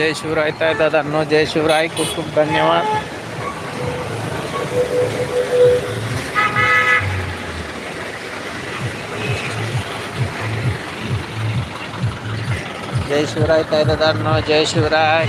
जय शिवराय ताई दादांनो जय शिवराय खूप खूप धन्यवाद. जय शिवराय ताई दादांनो जय शिवराय.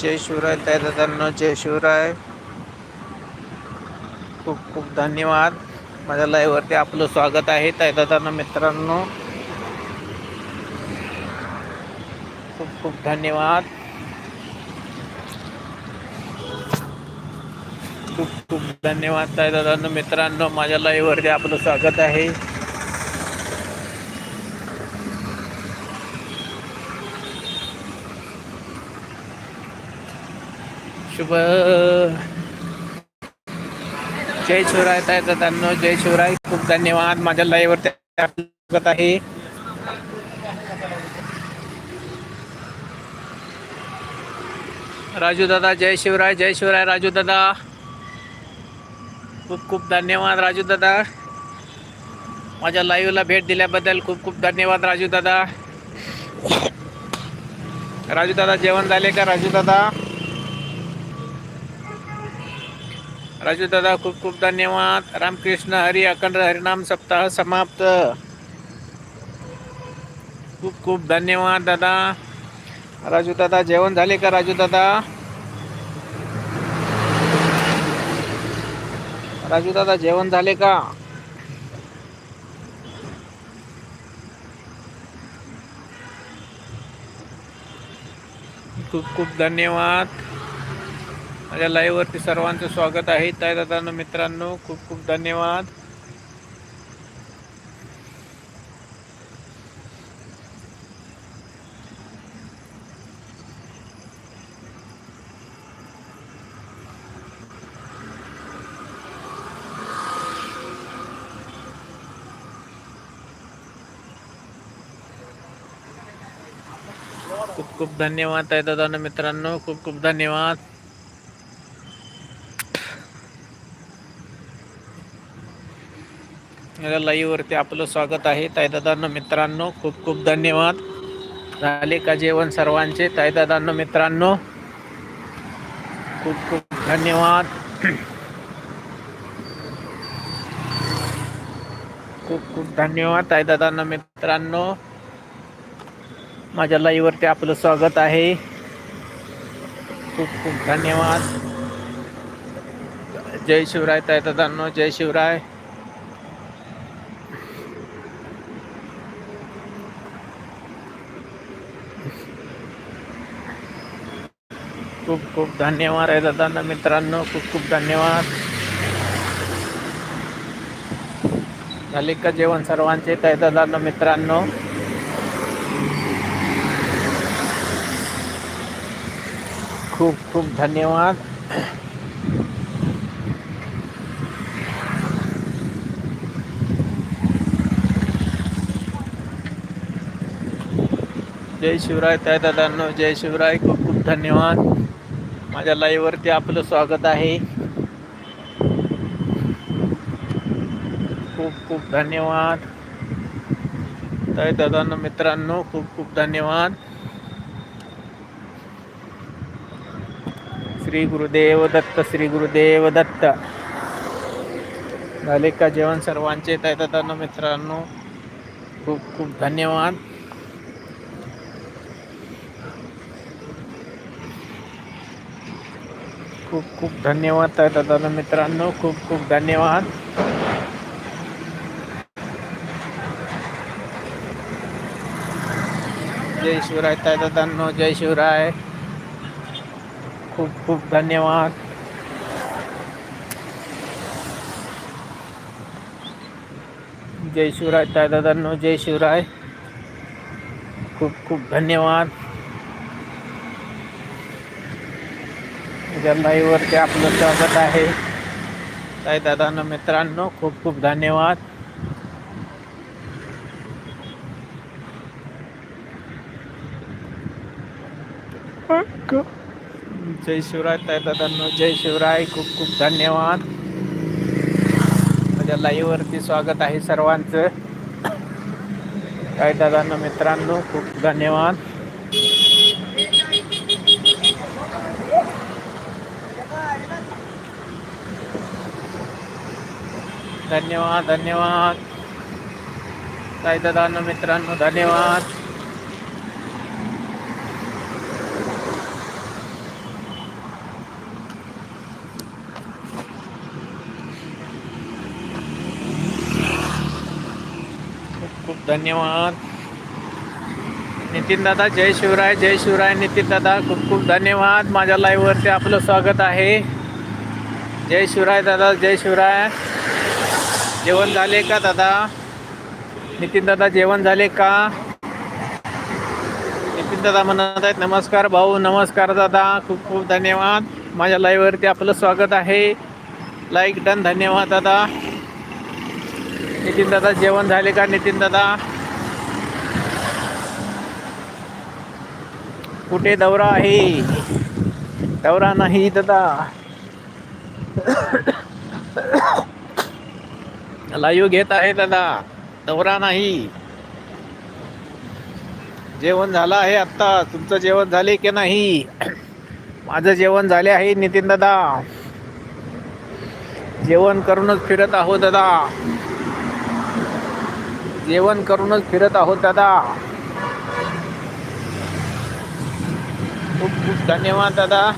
जय शिवराय ताई दादांना जय शिवराय. खूप खूप धन्यवाद. माझ्या लाईव्हवरती आपलं स्वागत आहे ताई दादांना मित्रांनो. खूप खूप धन्यवाद. खूप खूप धन्यवाद ताई दादांना मित्रांनो. माझ्या लाईव्हवरती आपलं स्वागत आहे. शुभ जय शिवराय ताय दादांनो जय शिवराय. खूप धन्यवाद. माझ्या लाईव्ह वरती स्वागत आहे. राजू दादा जय शिवराय जय शिवराय राजू दादा. खूप खूप धन्यवाद राजू दादा. माझ्या लाईव्हला भेट दिल्याबद्दल खूप खूप धन्यवाद राजू दादा. राजू दादा जेवण झाले का राजू दादा? राजू दादा, खूप खूप धन्यवाद. रामकृष्ण, हरी अखंड, हरिनाम सप्ताह समाप्त. खूप खूप धन्यवाद दादा. राजू दादा, जेवण झाले का राजू दादा? राजू दादा, जेवण झाले का? खूप खूप धन्यवाद. माझ्या लाईव्हवरती सर्वांचं स्वागत आहे. ताई दादांनो मित्रांनो खूप खूप धन्यवाद. खूप खूप धन्यवाद ताई दादांनो मित्रांनो खूप खूप धन्यवाद. या वरती आपलं स्वागत आहे. ताईदादांनो मित्रांनो खूप खूप धन्यवाद. झाले का जेवण सर्वांचे? ताईदादांनो मित्रांनो खूप खूप धन्यवाद. खूप खूप धन्यवाद ताईदादांनो मित्रांनो. माझ्या लाईव्हवरती आपलं स्वागत आहे. खूप खूप धन्यवाद. जय शिवराय ताईदादांनो जय शिवराय. खूप खूप धन्यवाद आहे दादांना मित्रांनो खूप खूप धन्यवाद. झाले का जेवण सर्वांचे? ताई दादांना मित्रांनो. खूप खूप धन्यवाद. जय शिवराय ताई दादांनो जय शिवराय खूप खूप धन्यवाद. माझ्या लाईव्हवरती आपलं स्वागत आहे. खूप खूप धन्यवाद. तय दादांना मित्रांनो खूप खूप धन्यवाद. श्री गुरुदेव दत्त श्री गुरुदेव दत्त. झाले का जेवण सर्वांचे? तय दादांना मित्रांनो खूप खूप धन्यवाद. खूप खूप धन्यवाद आहे दादा मित्रांनो खूप खूप धन्यवाद. जय शिवराय ताय दादांनो जय शिवराय. खूप खूप धन्यवाद. जय शिवराय ताय दादांनो जय शिवराय. खूप खूप धन्यवाद. माझ्या आपलं स्वागत आहे. ताई दादांनो मित्रांनो खूप खूप धन्यवाद. जय शिवराय ताई दादांनो जय शिवराय खूप खूप धन्यवाद. माझ्या लाईव्हवरती स्वागत आहे सर्वांचं. ताई दादांना मित्रांनो खूप धन्यवाद. धन्यवाद धन्यवाद. ताई मित्रांनो धन्यवाद. खूप खूप धन्यवाद. नितीन दादा जय शिवराय जय शिवराय. नितीन दादा खूप खूप धन्यवाद. माझ्या लाईव्हवरती आपलं स्वागत आहे. जय शिवराय दादा जय शिवराय. जेवण झाले का दादा? नितीन दादा जेवण झाले का? नितीन दादा म्हणत आहेत नमस्कार भाऊ नमस्कार दादा खूप खूप धन्यवाद. माझ्या लाईव्हवरती आपलं स्वागत आहे. लाईक डन धन्यवाद दादा. नितीन दादा जेवण झाले का नितीन दादा? कुठे दौरा आहे? दौरा नाही दादा. लाईव्ह घेत आहे दादा दौरा नाही. जेवण झालं आहे आत्ता. तुमचं जेवण झाले की नाही? माझं जेवण झाले आहे नितीन दादा. जेवण करूनच फिरत आहो दादा. जेवण करूनच फिरत आहोत दादा. खूप खूप धन्यवाद दादा.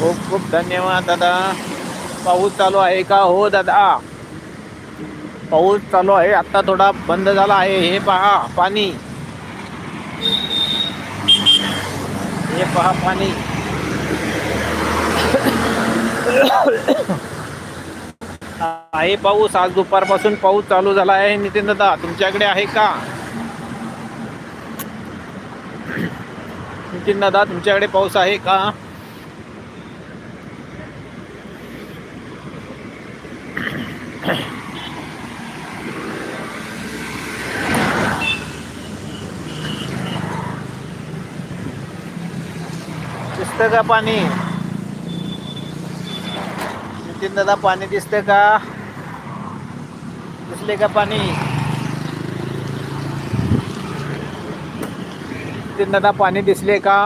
खूप खूप धन्यवाद दादा. पाऊस चालू आहे का? हो दादा. पाऊस चालू आहे. आता थोडा बंद झाला आहे. हे पहा पाणी. हे पहा पाणी. आहे पाऊस. आज दुपारपासून पाऊस चालू झाला आहे. नितीन दादा तुमच्याकडे आहे का? नितीन दादा तुमच्याकडे पाऊस आहे का? दिसतं का पाणी? नितीन दादा पाणी दिसतं का? दिसले का पाणी? नितीन दादा पाणी दिसले का?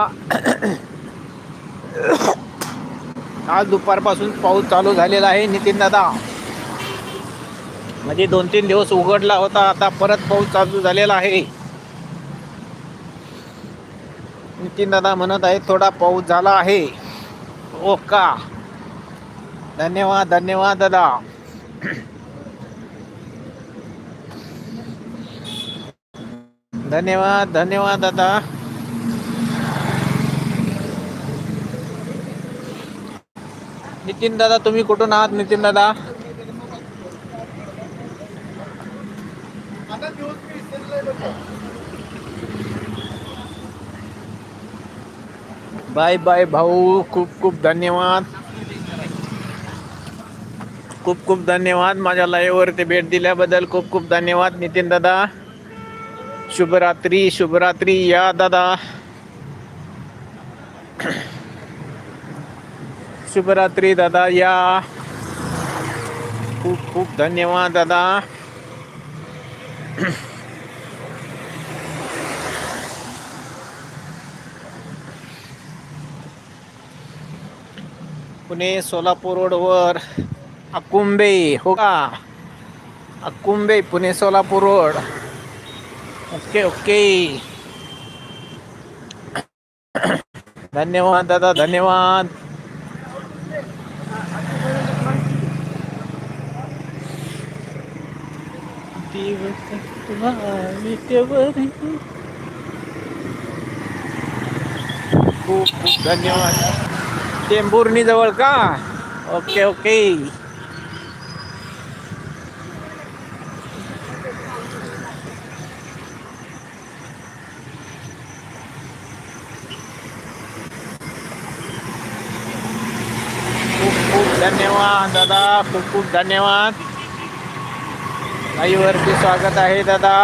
आज दुपारपासून पाऊस चालू झालेला आहे नितीन दादा म्हणजे दोन तीन दिवस उघडला होता आता परत पाऊस चालू झालेला आहे. नितीन दादा म्हणत आहे थोडा पाऊस झाला आहे. ओ का धन्यवाद धन्यवाद दादा. धन्यवाद धन्यवाद दादा. नितीन दादा तुम्ही कुठून आहात नितीन दादा? बाय बाय भाऊ खूप खूप धन्यवाद. खूप खूप धन्यवाद माझ्या लाईव्हवरती भेट दिल्याबद्दल. खूप खूप धन्यवाद नितीन दादा. शुभरात्री शुभरात्री या दादा. शुभरात्री दादा या. खूप खूप धन्यवाद दादा. पुणे सोलापूर रोडवर अकुंबे हो का? Akumbe Pune Solapur road. Okay okay. धन्यवाद दादा धन्यवाद. खूप खूप धन्यवाद. टेंभुर्णी जवळ का? Okay okay. खूप खूप धन्यवाद दादा. खूप खूप धन्यवाद. आईवरती स्वागत आहे दादा.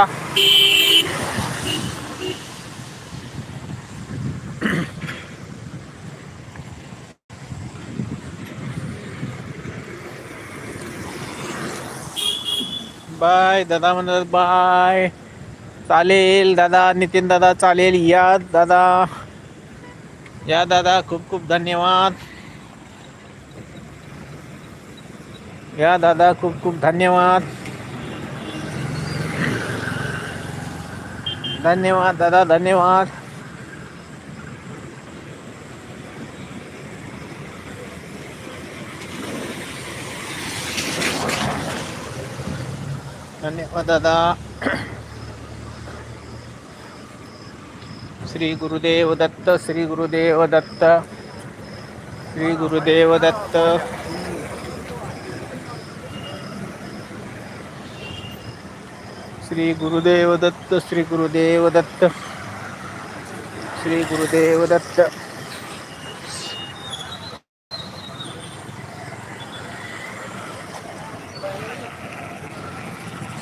बाय दादा म्हणत बाय. चालेल दादा नितीन दादा चालेल. या दादा. या दादा खूप खूप धन्यवाद. या दादा खूप खूप धन्यवाद. धन्यवाद दादा धन्यवाद धन्यवाद दादा श्री गुरुदेव दत्त श्री गुरुदेव दत्त श्री गुरुदेव दत्त श्री गुरुदेव दत्त श्री गुरुदेव दत्त श्री गुरुदेव दत्त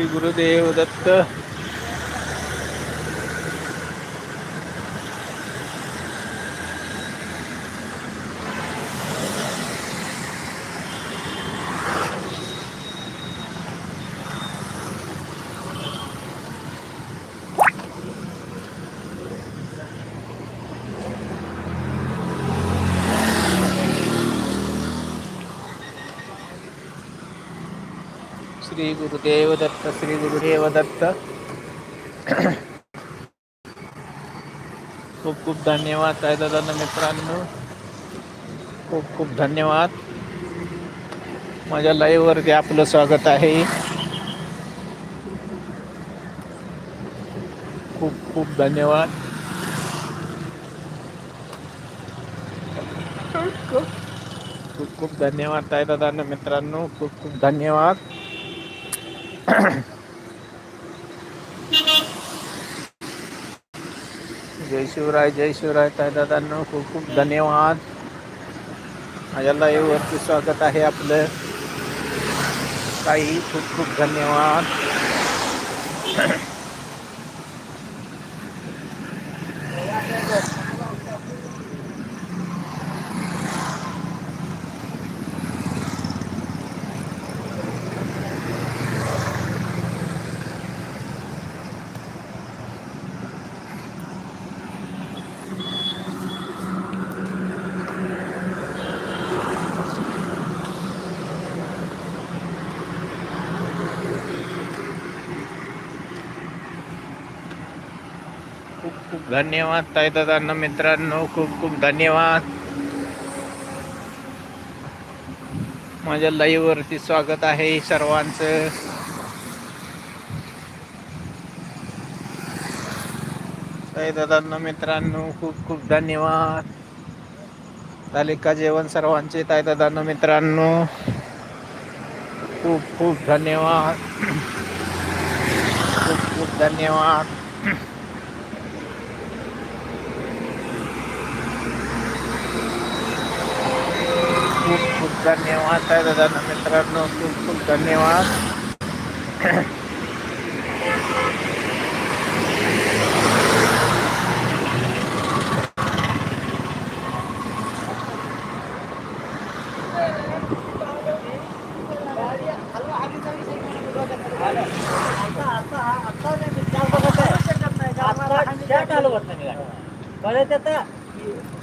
श्री गुरुदेव दत्त श्री गुरुदेव दत्त श्री गुरुदेव दत्त खूप खूप धन्यवाद आहे दादा मित्रांनो. खूप खूप धन्यवाद. माझ्या लाईव्ह वरती आपलं स्वागत आहे. खूप खूप धन्यवाद. खूप खूप धन्यवाद आहे दादा मित्रांनो. खूप खूप धन्यवाद. जय शिवराय जय शिवराय તાય દાદાનો खूब ખૂબ धन्यवाद. माझ्याला येऊ अति स्वागत आहे आपलं. खूब खूप खूप धन्यवाद. धन्यवाद ताई दादांना. मित्रांनो खूप खूप धन्यवाद. माझ्या लाईव्ह वरती स्वागत आहे सर्वांचं. ताई दादांना मित्रांनो खूप खूप धन्यवाद. तालिका जेवण सर्वांचे ताई दादांना मित्रांनो खूप खूप धन्यवाद. खूप खूप धन्यवाद खूप खूप धन्यवाद आहे दादा मित्रांनो खूप खूप धन्यवाद.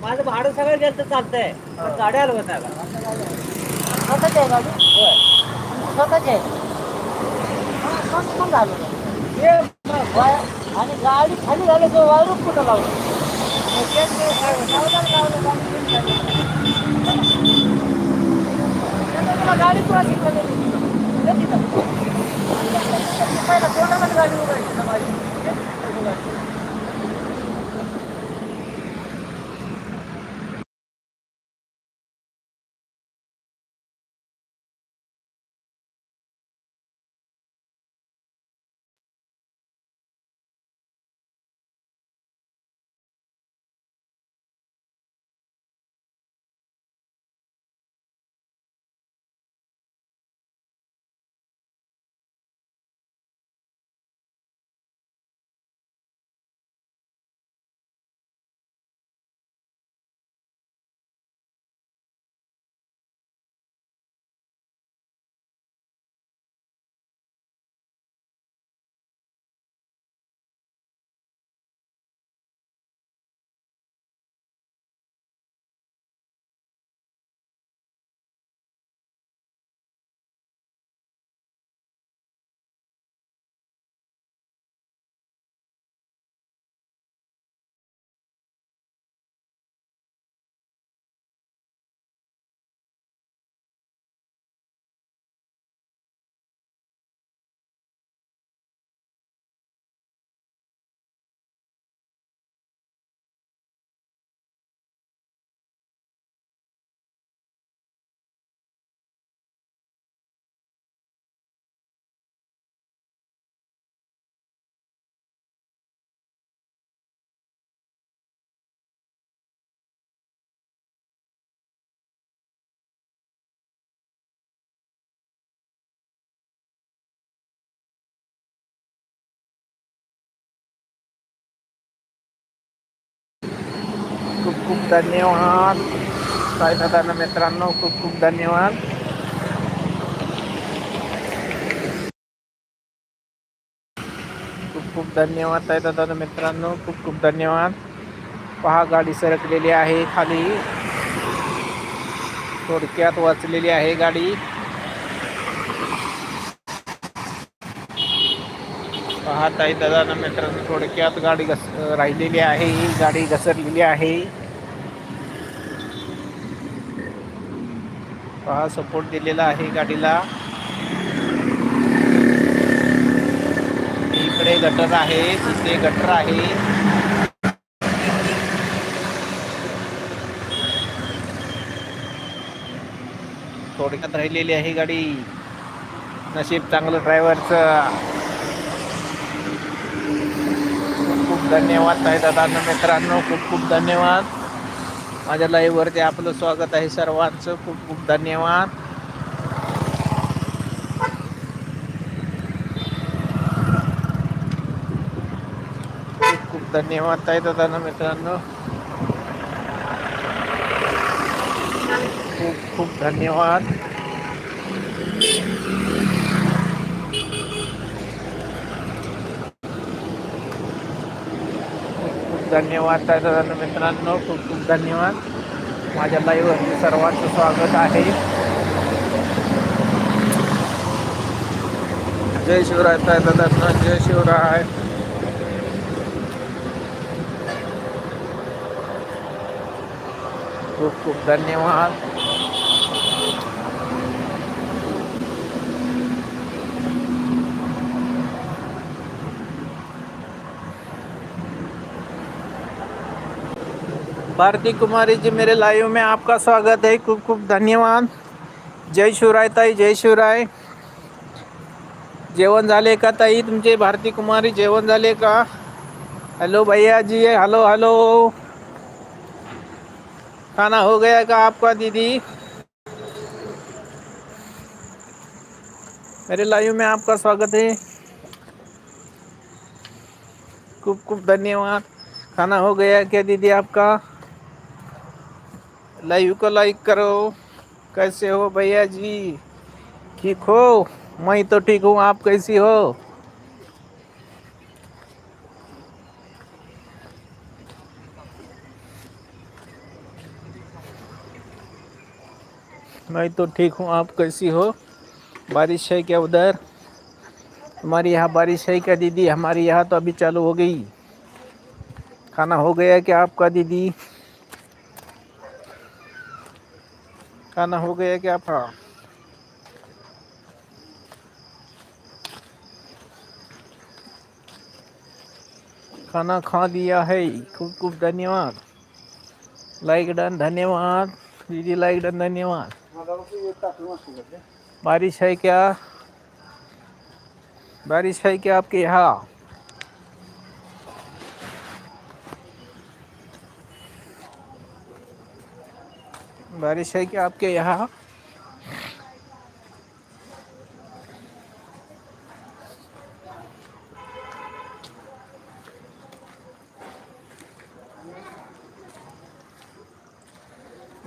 माझं भाडं सगळं जास्त चालतंय. गाड्या हलवत नाही का स्वतःच आहे गाडी होय स्वतःच आहे हा, स्वतः पण झालं हे मग वाय- आणि गाडी खाली झाली तर वायरूच कुठं लावलं तेच मी काय- लावलं, लावलं, गाडी घेऊन गेली. त्यानं तुला गाडी तुला शिकवलेली. ये तिथं. पहिला तोंडामध्ये गाडी उघडायची ना माझी. खूप धन्यवाद. साईदादा मित्रांनो खूप खूप धन्यवाद. खूप खूप धन्यवाद साईदादा मित्रांनो खूप खूप धन्यवाद. पहा गाडी सरकलेली आहे खाली. थोडक्यात वाचलेली आहे गाडी. पहा ताई दादा मित्रांनो थोडक्यात गाडी घस राहिलेली आहे गाडी घसरलेली आहे. पहा सपोर्ट दिलेला आहे गाडीला. इकडे गटर आहे तिथे गटर आहे. थोडक्यात राहिलेली आहे गाडी. नशीब चांगलं ड्रायव्हरचं खूप खूप धन्यवाद साई दादा मित्रांनो खूप खूप धन्यवाद. माझ्या लाईव्हवरती आपलं स्वागत आहे सर्वांचं. खूप खूप धन्यवाद. खूप खूप धन्यवाद ताई दादा मित्रांनो. खूप खूप धन्यवाद. धन्यवाद दादा मित्रांनो खूप खूप धन्यवाद. माझ्या लाईव्ह सर्वांचं स्वागत आहे. जय शिवराय दादा जय शिवराय. खूप खूप धन्यवाद. भारती कुमारी जी, मेरे लाइव में आपका स्वागत है। खूब खूब धन्यवाद। जय शिवराय ताई, जय शिवराय। जेवण झाले का ताई तुमचे? भारती कुमारी, जेवण झाले का? हेलो भैया जी हेलो हेलो खाना हो गया का आपका, दीदी? मेरे लाइव में आपका स्वागत है। खूब खूब धन्यवाद। खाना हो गया क्या, दीदी आपका? लाइव को लाइक करो। कैसे हो भैया जी? ठीक हो? मैं तो ठीक हूँ, आप कैसी हो? मैं तो ठीक हूँ, आप कैसी हो? बारिश है क्या उधर? हमारे यहाँ बारिश है क्या दीदी? हमारे यहाँ तो अभी चालू हो गई। खाना हो गया क्या आपका दीदी? खाना हो गया क्या आपका खाना खा लिया है। खूब खूब धन्यवाद। लाइक डन, धन्यवाद। दीदी, लाइक डन, धन्यवाद। बारिश है क्या? बारिश है क्या आपके यहाँ? बारिश है क्या आपके यहाँ?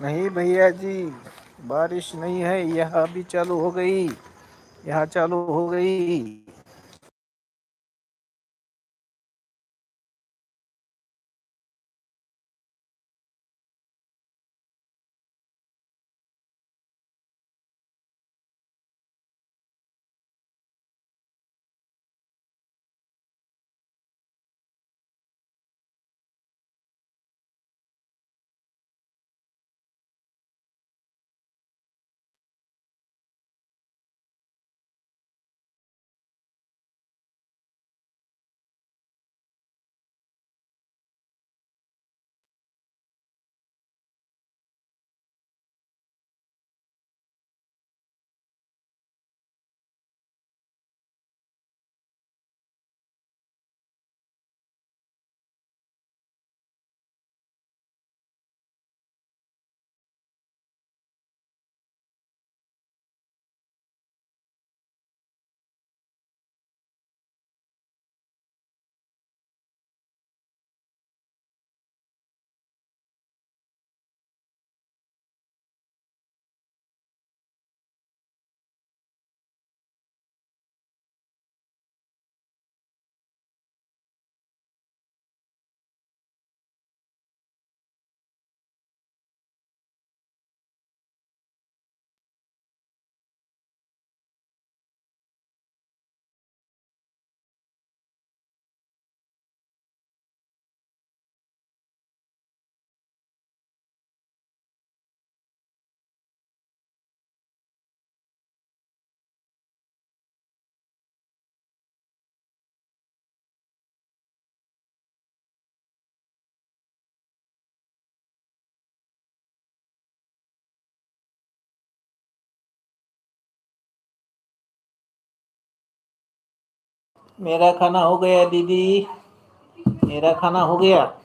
नहीं भैया जी, बारिश नहीं है, यहाँ भी चालू हो गई, यहाँ चालू हो गई। मेरा खाना हो गया दीदी। मेरा खाना हो गया।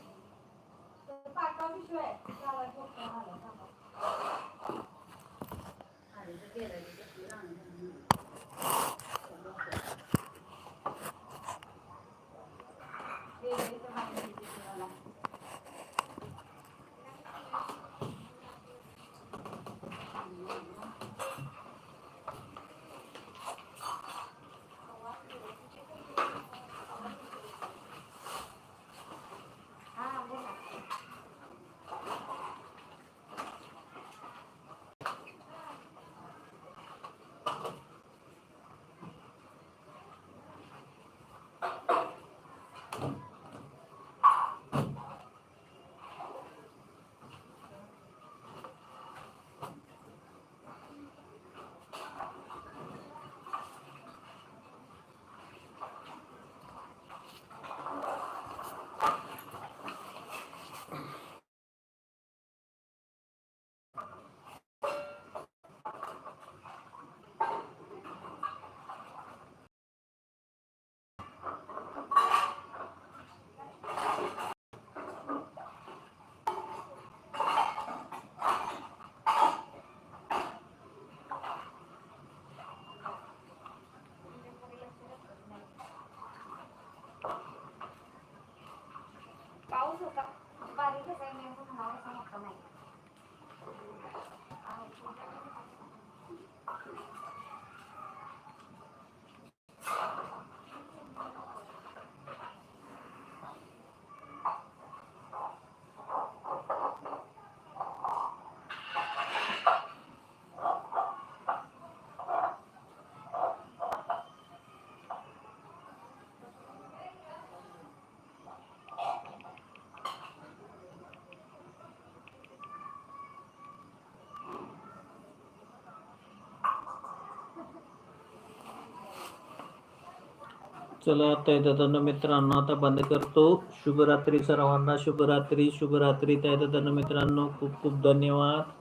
चला ताई मित्रांनो आता बंद करतो. शुभरात्री सर्वांना. शुभरात्री शुभरात्री. ताई दादांनो मित्रांनो खूप खूप धन्यवाद.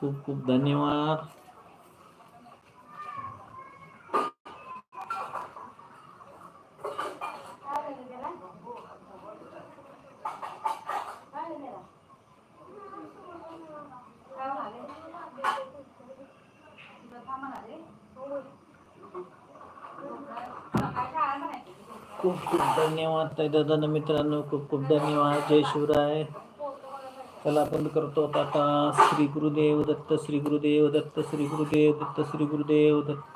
खूप खूप धन्यवाद खूप खूप धन्यवाद ताई मित्रांनो खूप खूप धन्यवाद. जय शिवराय. त्याला आपण करतो आता. श्री गुरुदेव दत्त श्री गुरुदेव दत्त श्री गुरुदेव दत्त श्री गुरुदेव दत्त.